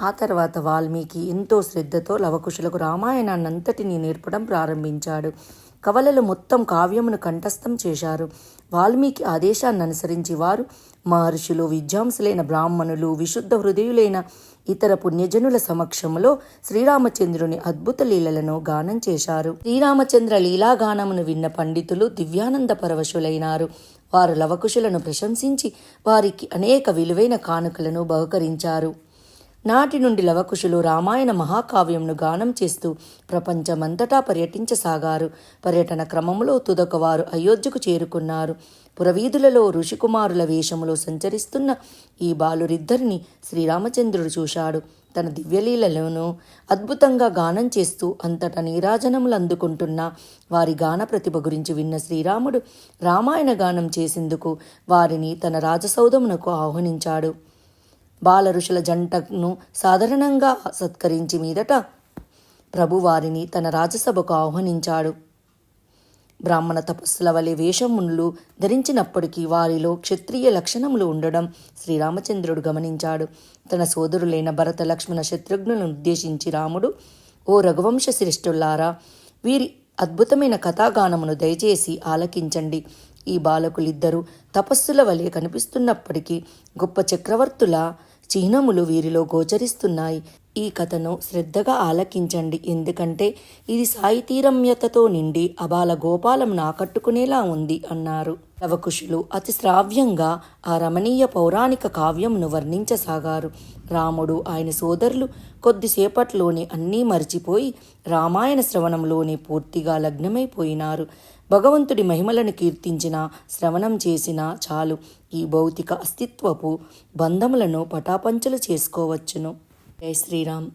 ఆ తర్వాత వాల్మీకి ఎంతో శ్రద్ధతో లవకుశులకు రామాయణాన్నంతటిని నేర్పడం ప్రారంభించాడు. కవలలు మొత్తం కావ్యమును కంఠస్థం చేశారు. వాల్మీకి ఆదేశాన్ని అనుసరించి వారు మహర్షులు విద్యాంసులైన బ్రాహ్మణులు విశుద్ధ హృదయులైన ఇతర పుణ్యజనుల సమక్షంలో శ్రీరామచంద్రుని అద్భుత లీలలను గానం చేశారు. శ్రీరామచంద్ర లీలాగానమును విన్న పండితులు దివ్యానంద పరవశులైనారు. వారు లవకుశులను ప్రశంసించి వారికి అనేక విలువైన కానుకలను బహుకరించారు. నాటి నుండి లవకుశులు రామాయణ మహాకావ్యంను గానం చేస్తూ ప్రపంచమంతటా పర్యటించసాగారు. పర్యటన క్రమంలో తుదకవారు అయోధ్యకు చేరుకున్నారు. పురవీధులలో ఋషికుమారుల వేషములో సంచరిస్తున్న ఈ బాలురిద్దరిని శ్రీరామచంద్రుడు చూశాడు. తన దివ్యలీలలోనూ అద్భుతంగా గానం చేస్తూ అంతటా నీరాజనములు అందుకుంటున్న వారి గాన ప్రతిభ గురించి విన్న శ్రీరాముడు రామాయణ గానం చేసేందుకు వారిని తన రాజసౌధమునకు ఆహ్వానించాడు. బాల ఋషుల జంటను సాధారణంగా సత్కరించి మీదట ప్రభువారిని తన రాజసభకు ఆహ్వానించాడు. బ్రాహ్మణ తపస్సుల వలె వేషములు ధరించినప్పటికీ వారిలో క్షత్రియ లక్షణములు ఉండడం శ్రీరామచంద్రుడు గమనించాడు. తన సోదరులైన భరత లక్ష్మణ శత్రుఘ్నులను ఉద్దేశించి రాముడు ఓ రఘువంశ శ్రేష్ఠులారా వీరి అద్భుతమైన కథాగానమును దయచేసి ఆలకించండి. ఈ బాలకులిద్దరూ తపస్సుల వలె కనిపిస్తున్నప్పటికీ గొప్ప చక్రవర్తుల చిహ్నములు వీరిలో గోచరిస్తున్నాయి. ఈ కథను శ్రద్ధగా ఆలకించండి. ఎందుకంటే ఇది సాయితీరమ్యతతో నిండి అబాల గోపాలంను ఆకట్టుకునేలా ఉంది అన్నారు. లవకుశులు అతి శ్రావ్యంగా ఆ రమణీయ పౌరాణిక కావ్యంను వర్ణించసాగారు. రాముడు ఆయన సోదరులు కొద్దిసేపట్లోనే అన్నీ మరిచిపోయి రామాయణ శ్రవణంలోనే పూర్తిగా లగ్నమైపోయినారు. భగవంతుడి మహిమలను కీర్తించిన శ్రవణం చేసినా చాలు ఈ భౌతిక అస్తిత్వపు బంధములను పటాపంచలు చేసుకోవచ్చును. జై శ్రీరామ్.